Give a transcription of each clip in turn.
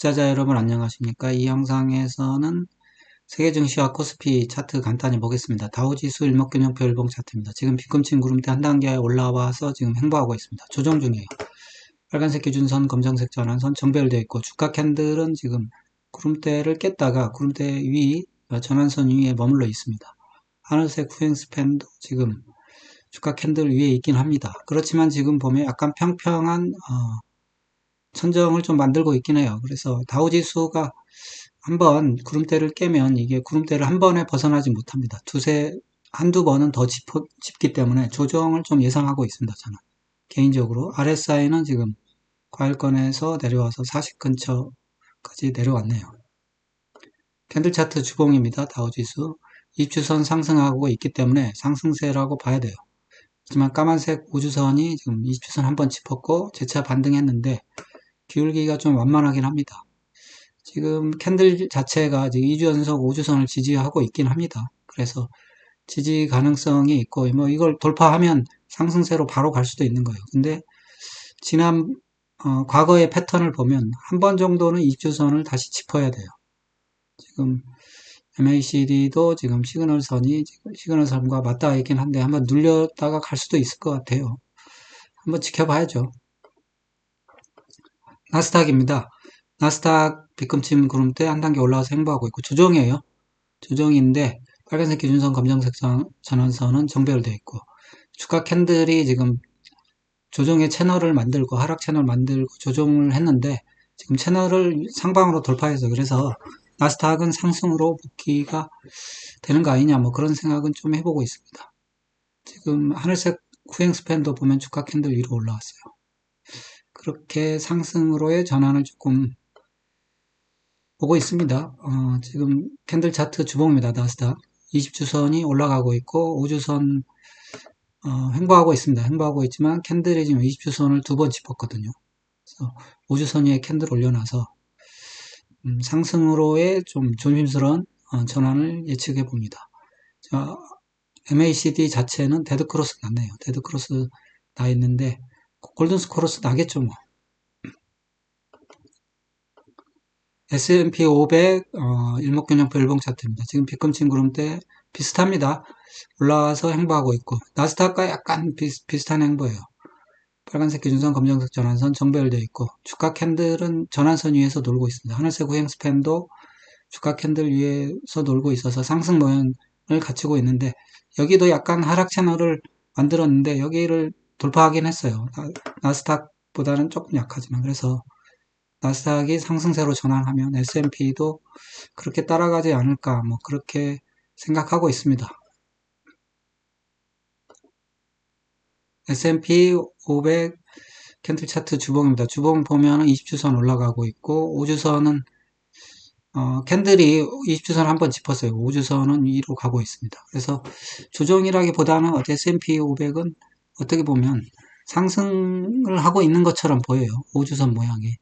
투자자 여러분 안녕하십니까? 이 영상에서는 세계 증시와 코스피 차트 간단히 보겠습니다. 다우지수 일목균형표 일봉 차트입니다. 지금 빗금친 구름대 한 단계 올라와서 지금 횡보하고 있습니다. 조정 중이에요. 빨간색 기준선, 검정색 전환선 정별되어 있고 주가 캔들은 지금 구름대를 깼다가 구름대 위 어, 전환선 위에 머물러 있습니다. 하늘색 후행 스팬도 지금 주가 캔들 위에 있긴 합니다. 그렇지만 지금 보면 약간 평평한 어, 천정을 좀 만들고 있긴 해요. 그래서 다우지수가 한번 구름대를 깨면 이게 구름대를 한 번에 벗어나지 못합니다. 두세, 한두 번은 더 짚어, 짚기 때문에 조정을 좀 예상하고 있습니다. 저는. 개인적으로. RSI는 지금 과일권에서 내려와서 40 근처까지 내려왔네요. 캔들 차트 주봉입니다. 다우지수. 입주선 상승하고 있기 때문에 상승세라고 봐야 돼요. 하지만 까만색 우주선이 지금 입주선 한번 짚었고 재차 반등했는데 기울기가 좀 완만하긴 합니다. 지금 캔들 자체가 지금 2주 연속 5주선을 지지하고 있긴 합니다. 그래서 지지 가능성이 있고 뭐 이걸 돌파하면 상승세로 바로 갈 수도 있는 거예요. 근데 지난 어, 과거의 패턴을 보면 한 번 정도는 2주선을 다시 짚어야 돼요. 지금 MACD도 지금 시그널 선이 시그널 선과 맞닿아 있긴 한데 한번 눌렸다가 갈 수도 있을 것 같아요. 한번 지켜봐야죠. 나스닥입니다. 나스닥 빗금침 구름대 한 단계 올라와서 행보하고 있고 조정이에요. 조정인데 빨간색 기준선 검정색 전환선은 정별되어 있고 주가 캔들이 지금 조정의 채널을 만들고 하락 채널 만들고 조정을 했는데 지금 채널을 상방으로 돌파해서 그래서 나스닥은 상승으로 복귀가 되는 거 아니냐 뭐 그런 생각은 좀 해보고 있습니다. 지금 하늘색 후행 스팬도 보면 주가 캔들 위로 올라왔어요. 그렇게 상승으로의 전환을 조금 보고 있습니다. 어, 지금 캔들 차트 주봉입니다. 나스닥 20주선이 올라가고 있고 5주선 어, 횡보하고 있습니다. 횡보하고 있지만 캔들이 지금 20주선을 두 번 짚었거든요. 그래서 5주선 위에 캔들 올려놔서 음, 상승으로의 좀 조심스러운 어, 전환을 예측해 봅니다. 자, MACD 자체는 데드크로스 났네요. 데드크로스 나 있는데 골든스코러스 나겠죠 뭐. S&P 500 어, 일목균형표 일봉 차트입니다. 지금 빗금친 구름대 비슷합니다. 올라와서 행보하고 있고 나스닥과 약간 비슷, 비슷한 행보예요. 빨간색 기준선, 검정색 전환선 정별되어 있고 주가 캔들은 전환선 위에서 놀고 있습니다. 하늘색 후행 스팬도 주가 캔들 위에서 놀고 있어서 상승 모양을 갖추고 있는데 여기도 약간 하락 채널을 만들었는데 여기를 돌파하긴 했어요. 나스닥보다는 조금 약하지만 그래서 나스닥이 상승세로 전환하면 S&P도 그렇게 따라가지 않을까 뭐 그렇게 생각하고 있습니다. S&P 500 캔틀 차트 주봉입니다. 주봉 보면 20주선 올라가고 있고 5주선은 어, 캔들이 20주선 한번 짚었어요. 5주선은 위로 가고 있습니다. 그래서 조정이라기보다는 S&P 500은 어떻게 보면 상승을 하고 있는 것처럼 보여요. 5주선 모양이.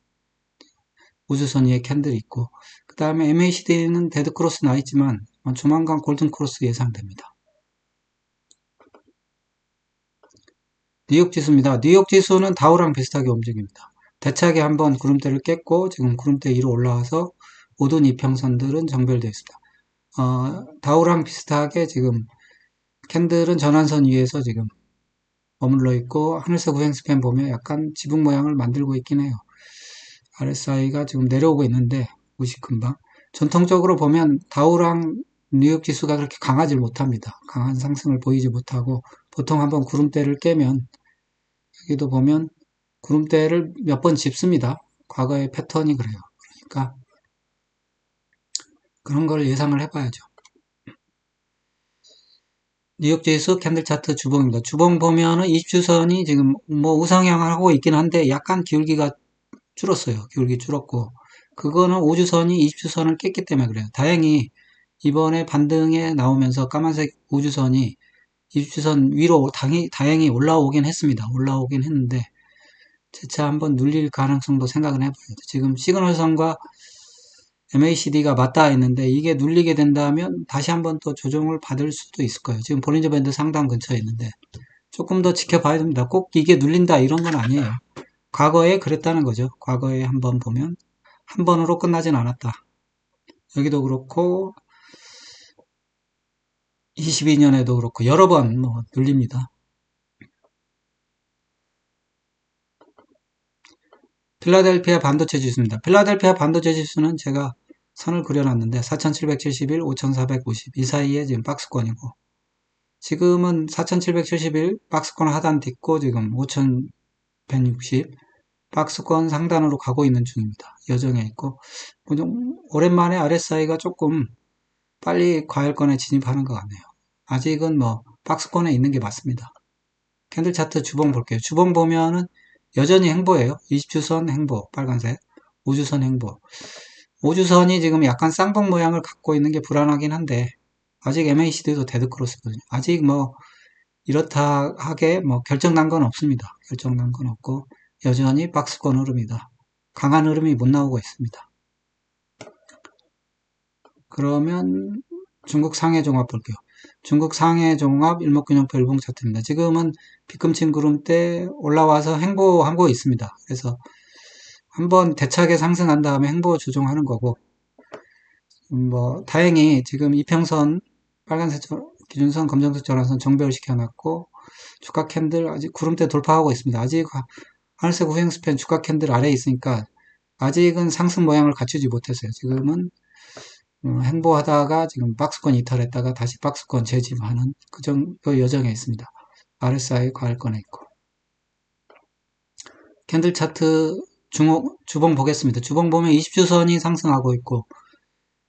5주선 위에 캔들이 있고 그 다음에 MACD는 데드크로스 나 있지만 조만간 골든크로스 예상됩니다. 뉴욕 지수입니다. 뉴욕 지수는 다우랑 비슷하게 움직입니다. 대차게 한번 구름대를 깼고 지금 구름대 위로 올라와서 모든 이평선들은 정별되어 있습니다. 어, 다우랑 비슷하게 지금 캔들은 전환선 위에서 지금 머물러 있고 하늘색 우행 스팬 보면 약간 지붕 모양을 만들고 있긴 해요. RSI가 지금 내려오고 있는데 50 금방 전통적으로 보면 다우랑 뉴욕 지수가 그렇게 강하지 못합니다. 강한 상승을 보이지 못하고 보통 한번 구름대를 깨면 여기도 보면 구름대를 몇 번 짚습니다. 과거의 패턴이 그래요. 그러니까 그런 걸 예상을 해봐야죠. 뉴욕 지수 캔들 차트 주봉입니다. 주봉 보면은 20주선이 지금 뭐 우상향을 하고 있긴 한데 약간 기울기가 줄었어요. 기울기 줄었고 그거는 5주선이 20주선을 깼기 때문에 그래요. 다행히 이번에 반등에 나오면서 까만색 5주선이 20주선 위로 다행히, 다행히 올라오긴 했습니다. 올라오긴 했는데 재차 한번 눌릴 가능성도 생각은 해봐야죠. 지금 시그널선과 MACD가 맞닿아 있는데 이게 눌리게 된다면 다시 한번 또 조정을 받을 수도 있을 거예요. 지금 볼린저 밴드 상단 근처에 있는데 조금 더 지켜봐야 됩니다. 꼭 이게 눌린다 이런 건 아니에요. 과거에 그랬다는 거죠. 과거에 한번 보면 한 번으로 끝나진 않았다. 여기도 그렇고 22년에도 그렇고 여러 번 뭐 눌립니다. 필라델피아 반도체 지수입니다. 필라델피아 반도체 지수는 제가 선을 그려놨는데 4771, 5450 이 사이에 지금 박스권이고 지금은 4771 박스권 하단 딛고 지금 5160 박스권 상단으로 가고 있는 중입니다. 여정에 있고 좀 오랜만에 RSI가 조금 빨리 과열권에 진입하는 것 같네요. 아직은 뭐 박스권에 있는 게 맞습니다. 캔들 차트 주봉 볼게요. 주봉 보면은 여전히 행보예요. 20주선 행보 빨간색 5주선 행보 5주선이 지금 약간 쌍봉 모양을 갖고 있는 게 불안하긴 한데 아직 MACD도 데드크로스거든요. 아직 뭐 이렇다 하게 뭐 결정난 건 없습니다. 결정난 건 없고 여전히 박스권 흐름이다. 강한 흐름이 못 나오고 있습니다. 그러면 중국 상해 종합 볼게요. 중국 상해 종합 일목균형표 일봉 차트입니다. 지금은 비금친 구름대 올라와서 행보하고 있습니다. 그래서 한번 대차게 상승한 다음에 행보 조정하는 거고 음, 뭐 다행히 지금 이평선 빨간색 기준선 검정색 전환선 정배를 시켜놨고 주가 캔들 아직 구름대 돌파하고 있습니다. 아직 하늘색 후행 스팬 주가 캔들 아래에 있으니까 아직은 상승 모양을 갖추지 못했어요. 지금은 음, 행보하다가 지금 박스권 이탈했다가 다시 박스권 재집하는 그 정도 여정에 있습니다. RSI 과열권에 있고 캔들 차트 중호, 주봉 보겠습니다. 주봉 보면 20주선이 상승하고 있고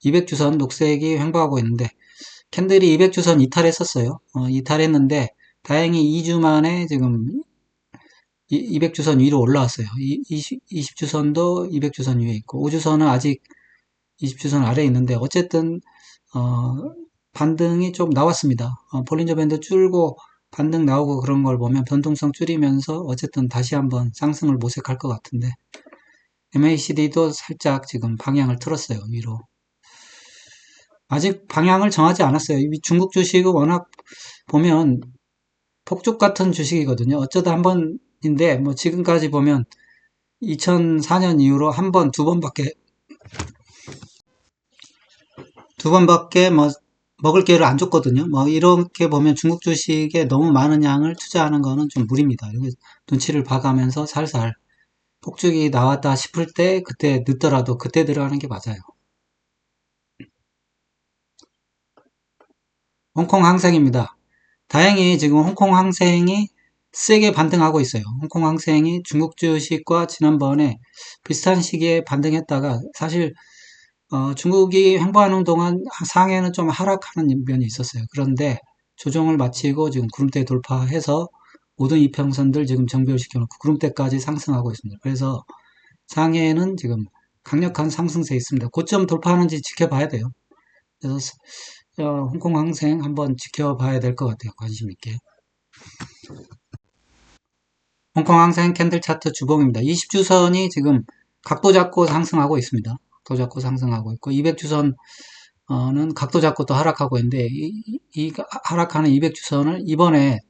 200주선 녹색이 횡보하고 있는데 캔들이 200주선 이탈했었어요. 어, 이탈했는데 다행히 2주 만에 지금 200주선 위로 올라왔어요. 20, 20주선도 200주선 위에 있고 5주선은 아직 20주선 아래에 있는데 어쨌든 어, 반등이 좀 나왔습니다. 어, 볼린저 밴드 줄고 반등 나오고 그런 걸 보면 변동성 줄이면서 어쨌든 다시 한번 상승을 모색할 것 같은데 MACD도 살짝 지금 방향을 틀었어요 위로. 아직 방향을 정하지 않았어요. 중국 주식은 워낙 보면 폭죽 같은 주식이거든요. 어쩌다 한 번인데 뭐 지금까지 보면 2004년 이후로 한 번, 두 번밖에 두 번밖에 뭐 먹을 기회를 안 줬거든요. 뭐 이렇게 보면 중국 주식에 너무 많은 양을 투자하는 거는 좀 무리입니다. 이렇게 눈치를 봐가면서 살살 폭죽이 나왔다 싶을 때 그때 늦더라도 그때 들어가는 게 맞아요. 홍콩 항생입니다. 다행히 지금 홍콩 항생이 세게 반등하고 있어요. 홍콩 항생이 중국 주식과 지난번에 비슷한 시기에 반등했다가 사실 어, 중국이 횡보하는 동안 상해는 좀 하락하는 면이 있었어요. 그런데 조정을 마치고 지금 구름대 돌파해서 모든 이평선들 지금 정비시켜놓고 구름대까지 상승하고 있습니다. 그래서 상해는 지금 강력한 상승세 있습니다. 고점 돌파하는지 지켜봐야 돼요. 그래서 어, 홍콩 항생 한번 지켜봐야 될 것 같아요. 관심 있게. 홍콩 항생 캔들 차트 주봉입니다. 20주선이 지금 각도 잡고 상승하고 있습니다. 각도 잡고 상승하고 있고 200주선은 각도 잡고 또 하락하고 있는데 이, 이 하락하는 200주선을 이번에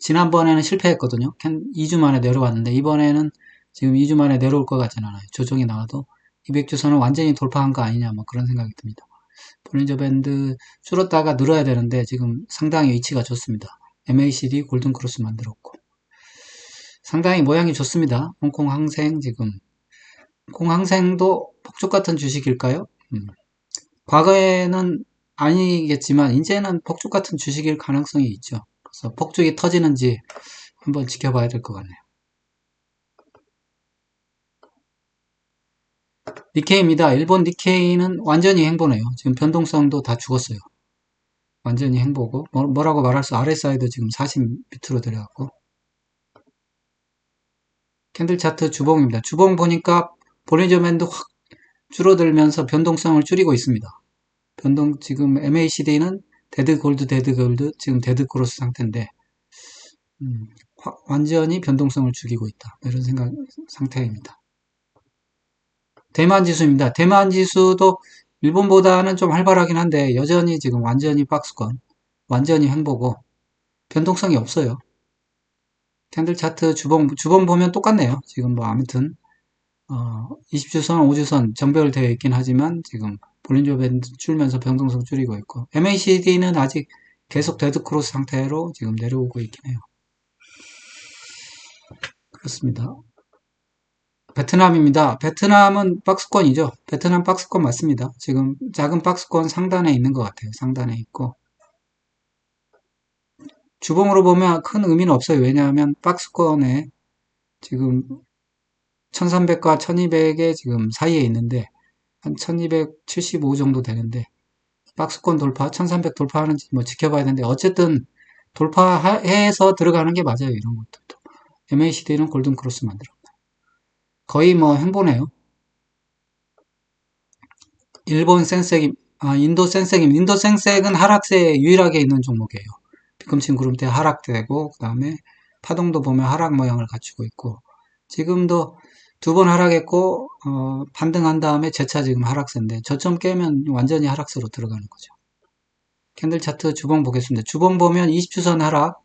지난번에는 실패했거든요. 2주 만에 내려왔는데 이번에는 지금 2주 만에 내려올 것 같지는 않아요. 조정이 나와도 200주선을 완전히 돌파한 거 아니냐 뭐 그런 생각이 듭니다. 볼린저 밴드 줄었다가 늘어야 되는데 지금 상당히 위치가 좋습니다. MACD 골든크로스 만들었고 상당히 모양이 좋습니다. 홍콩 항생 지금 공항생도 폭죽 같은 주식일까요? 음. 과거에는 아니겠지만 이제는 폭죽 같은 주식일 가능성이 있죠. 그래서 폭죽이 터지는지 한번 지켜봐야 될 것 같네요. 니케이입니다. 일본 니케이는 완전히 행보네요. 지금 변동성도 다 죽었어요. 완전히 행보고 뭐, 라고 말할 수 RSI도 지금 40 밑으로 내려갔고 캔들 차트 주봉입니다. 주봉 보니까 볼리저밴드 확 줄어들면서 변동성을 줄이고 있습니다. 변동 지금 MACD는 데드 골드 데드 골드 지금 데드 크로스 상태인데 음, 화, 완전히 변동성을 죽이고 있다 이런 생각 상태입니다. 대만 지수입니다. 대만 지수도 일본보다는 좀 활발하긴 한데 여전히 지금 완전히 박스권 완전히 행보고 변동성이 없어요. 캔들 차트 주봉 주봉 보면 똑같네요. 지금 뭐 아무튼 어, 20주선, 5주선 정배열되어 있긴 하지만 지금 볼린저 밴드 줄면서 변동성 줄이고 있고 MACD는 아직 계속 데드크로스 상태로 지금 내려오고 있긴 해요. 그렇습니다. 베트남입니다. 베트남은 박스권이죠. 베트남 박스권 맞습니다. 지금 작은 박스권 상단에 있는 것 같아요. 상단에 있고 주봉으로 보면 큰 의미는 없어요. 왜냐하면 박스권에 지금 1300과 1200의 지금 사이에 있는데 한 1275 정도 되는데 박스권 돌파 1300 돌파하는지 뭐 지켜봐야 되는데 어쨌든 돌파해서 들어가는 게 맞아요. 이런 것들도 MACD는 골든 크로스 만들어 거의 뭐 행보네요. 일본 센섹이 아, 인도 센섹입니다. 인도 센섹은 하락세에 유일하게 있는 종목이에요. 비금친 구름대 하락되고 그 다음에 파동도 보면 하락 모양을 갖추고 있고 지금도 두 번 하락했고 어, 반등한 다음에 재차 지금 하락세인데 저점 깨면 완전히 하락세로 들어가는 거죠. 캔들 차트 주봉 보겠습니다. 주봉 보면 20주선 하락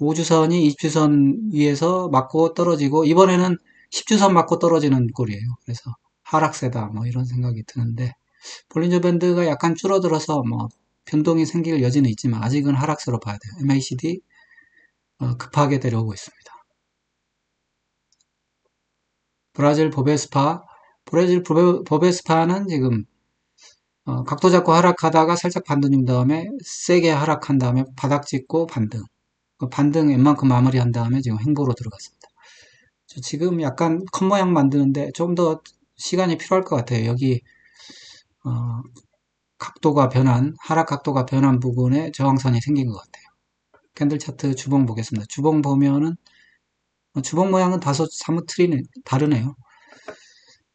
5주선이 20주선 위에서 맞고 떨어지고 이번에는 10주선 맞고 떨어지는 꼴이에요. 그래서 하락세다 뭐 이런 생각이 드는데 볼린저 밴드가 약간 줄어들어서 뭐 변동이 생길 여지는 있지만 아직은 하락세로 봐야 돼요. MACD 어, 급하게 내려오고 있습니다. 브라질 보베스파 브라질 보베 스파는 지금 어, 각도 잡고 하락하다가 살짝 반등 준 다음에 세게 하락한 다음에 바닥 찍고 반등 그 반등 웬만큼 마무리한 다음에 지금 행보로 들어갔습니다. 지금 약간 컷 모양 만드는데 좀 더 시간이 필요할 것 같아요. 여기 어, 각도가 변한 하락 각도가 변한 부분에 저항선이 생긴 것 같아요. 캔들 차트 주봉 보겠습니다. 주봉 보면은 주봉 모양은 다소 사뭇 틀이 다르네요.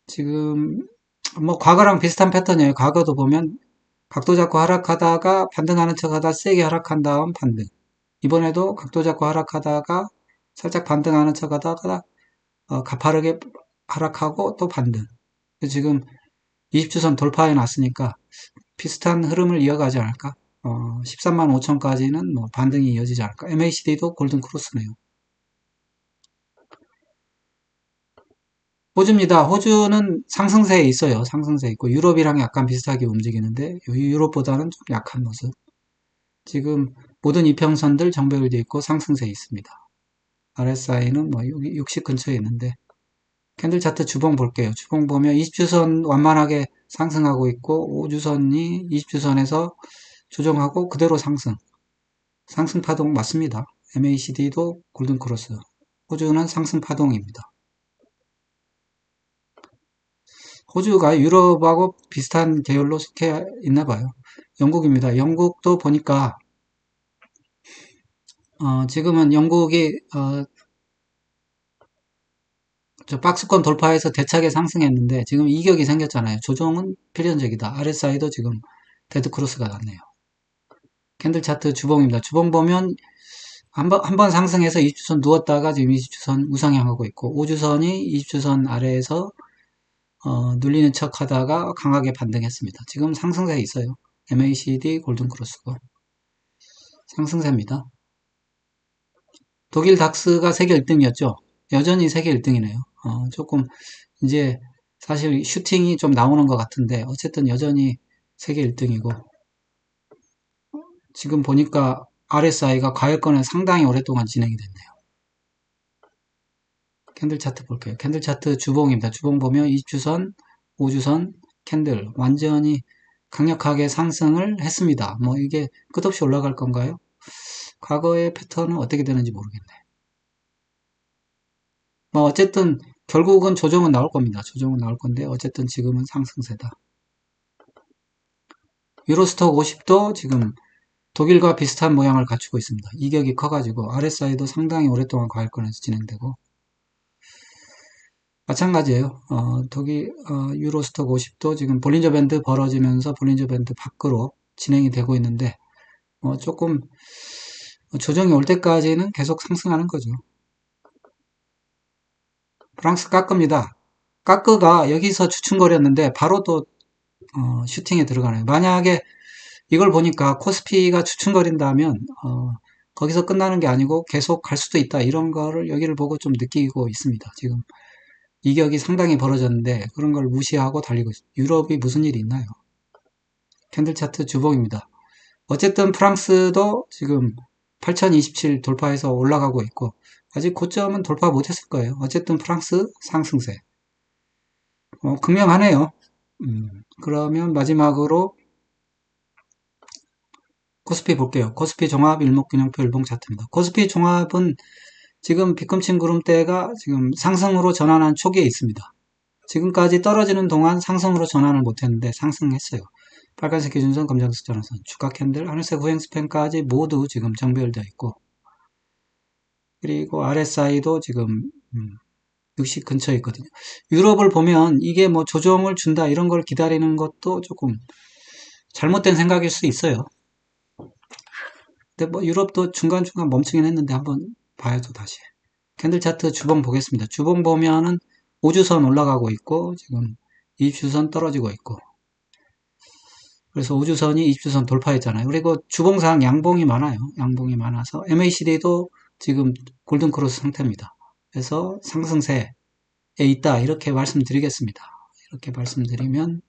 지금 뭐 과거랑 비슷한 패턴이에요. 과거도 보면 각도 잡고 하락하다가 반등하는 척하다 세게 하락한 다음 반등. 이번에도 각도 잡고 하락하다가 살짝 반등하는 척하다가 어, 가파르게 하락하고 또 반등. 지금 20주선 돌파해 놨으니까 비슷한 흐름을 이어가지 않을까? 어, 13만 5천까지는 뭐 반등이 이어지지 않을까? MACD도 골든 크로스네요. 호주입니다. 호주는 상승세에 있어요. 상승세에 있고 유럽이랑 약간 비슷하게 움직이는데 유럽보다는 좀 약한 모습. 지금 모든 이평선들 정배율되어 있고 상승세에 있습니다. RSI는 뭐 60 근처에 있는데 캔들 차트 주봉 볼게요. 주봉 보면 20주선 완만하게 상승하고 있고 5주선이 20주선에서 조정하고 그대로 상승. 상승 파동 맞습니다. MACD도 골든 크로스. 호주는 상승 파동입니다. 호주가 유럽하고 비슷한 계열로 속해 있나 봐요. 영국입니다. 영국도 보니까 어, 지금은 영국이 어, 저 박스권 돌파해서 대차게 상승했는데 지금 이격이 생겼잖아요. 조정은 필연적이다. RSI도 지금 데드크로스가 났네요. 캔들 차트 주봉입니다. 주봉 보면 한번 한번 상승해서 20주선 누웠다가 지금 20주선 우상향하고 있고 5주선이 20주선 아래에서 어, 눌리는 척 하다가 강하게 반등했습니다. 지금 상승세에 있어요. MACD 골든크로스고 상승세입니다. 독일 닥스가 세계 1등이었죠. 여전히 세계 1등이네요. 어, 조금 이제 사실 슈팅이 좀 나오는 것 같은데 어쨌든 여전히 세계 1등이고 지금 보니까 RSI가 과열권에 상당히 오랫동안 진행이 됐네요. 캔들 차트 볼게요. 캔들 차트 주봉입니다. 주봉 보면 2주선, 5주선 캔들 완전히 강력하게 상승을 했습니다. 뭐 이게 끝없이 올라갈 건가요? 과거의 패턴은 어떻게 되는지 모르겠네. 뭐 어쨌든 결국은 조정은 나올 겁니다. 조정은 나올 건데 어쨌든 지금은 상승세다. 유로스톡 50도 지금 독일과 비슷한 모양을 갖추고 있습니다. 이격이 커가지고 RSI도 상당히 오랫동안 과열권에서 진행되고 마찬가지예요. 어, 독일 어, 유로스톡 50도 지금 볼린저 밴드 벌어지면서 볼린저 밴드 밖으로 진행이 되고 있는데 어, 조금 조정이 올 때까지는 계속 상승하는 거죠. 프랑스 까끄입니다. 까끄가 여기서 추춤거렸는데 바로 또 어, 슈팅에 들어가네요. 만약에 이걸 보니까 코스피가 추춤거린다면 어, 거기서 끝나는 게 아니고 계속 갈 수도 있다 이런 거를 여기를 보고 좀 느끼고 있습니다. 지금 이격이 상당히 벌어졌는데 그런 걸 무시하고 달리고 있습니다. 유럽이 무슨 일이 있나요? 캔들 차트 주봉입니다. 어쨌든 프랑스도 지금 8027 돌파해서 올라가고 있고 아직 고점은 돌파 못했을 거예요. 어쨌든 프랑스 상승세. 어, 극명하네요. 음, 그러면 마지막으로 코스피 볼게요. 코스피 종합 일목균형표 일봉 차트입니다. 코스피 종합은 지금 비꿈친 구름대가 지금 상승으로 전환한 초기에 있습니다. 지금까지 떨어지는 동안 상승으로 전환을 못했는데 상승했어요. 빨간색 기준선, 검정색 전환선, 주가 캔들, 하늘색 후행 스팬까지 모두 지금 정비되어 있고 그리고 RSI도 지금 60 음, 근처에 있거든요. 유럽을 보면 이게 뭐 조정을 준다 이런 걸 기다리는 것도 조금 잘못된 생각일 수 있어요. 근데 뭐 유럽도 중간중간 멈추긴 했는데 한번 봐야죠 다시. 캔들 차트 주봉 보겠습니다. 주봉 보면은 5주선 올라가고 있고 지금 20주선 떨어지고 있고 그래서 5주선이 20주선 돌파했잖아요. 그리고 주봉상 양봉이 많아요. 양봉이 많아서 MACD도 지금 골든크로스 상태입니다. 그래서 상승세에 있다 이렇게 말씀드리겠습니다. 이렇게 말씀드리면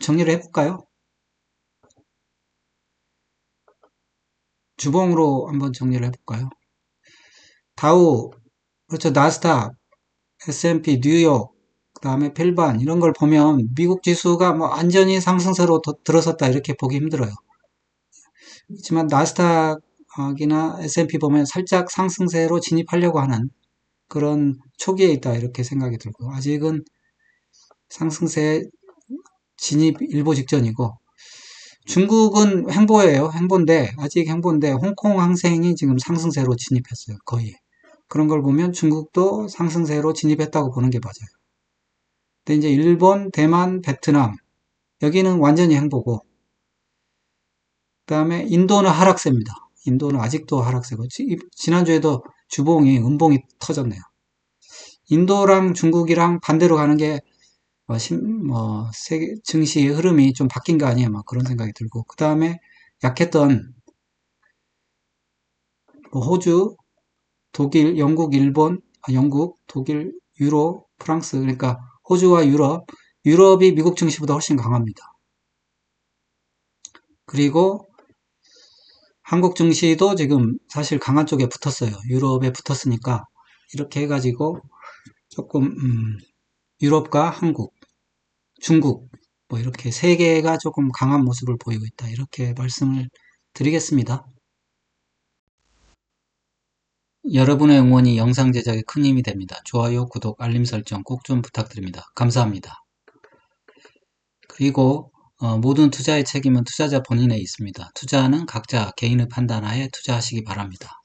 정리를 해볼까요? 주봉으로 한번 정리를 해볼까요? 다우, 그렇죠. 나스닥, S&P, 뉴욕, 그 다음에 필반 이런 걸 보면 미국 지수가 뭐 안전히 상승세로 들어섰다 이렇게 보기 힘들어요. 하지만 나스닥이나 S&P 보면 살짝 상승세로 진입하려고 하는 그런 초기에 있다 이렇게 생각이 들고 아직은 상승세 진입 일보 직전이고 중국은 행보예요. 행보인데 아직 행보인데 홍콩 항생이 지금 상승세로 진입했어요. 거의. 그런 걸 보면 중국도 상승세로 진입했다고 보는 게 맞아요. 근데 이제 일본, 대만, 베트남 여기는 완전히 행보고 그 다음에 인도는 하락세입니다. 인도는 아직도 하락세고 지난주에도 주봉이 음봉이 터졌네요. 인도랑 중국이랑 반대로 가는 게 뭐, 심, 뭐 세계 증시의 흐름이 좀 바뀐 거 아니에요? 막 그런 생각이 들고 그 다음에 약했던 뭐 호주, 독일, 영국, 일본, 아, 영국, 독일, 유로, 프랑스 그러니까 호주와 유럽, 유럽이 미국 증시보다 훨씬 강합니다. 그리고 한국 증시도 지금 사실 강한 쪽에 붙었어요. 유럽에 붙었으니까 이렇게 해가지고 조금 음, 유럽과 한국, 중국 뭐 이렇게 세 개가 조금 강한 모습을 보이고 있다. 이렇게 말씀을 드리겠습니다. 여러분의 응원이 영상 제작에 큰 힘이 됩니다. 좋아요, 구독, 알림 설정 꼭 좀 부탁드립니다. 감사합니다. 그리고 어, 모든 투자의 책임은 투자자 본인에 있습니다. 투자는 각자 개인의 판단하에 투자하시기 바랍니다.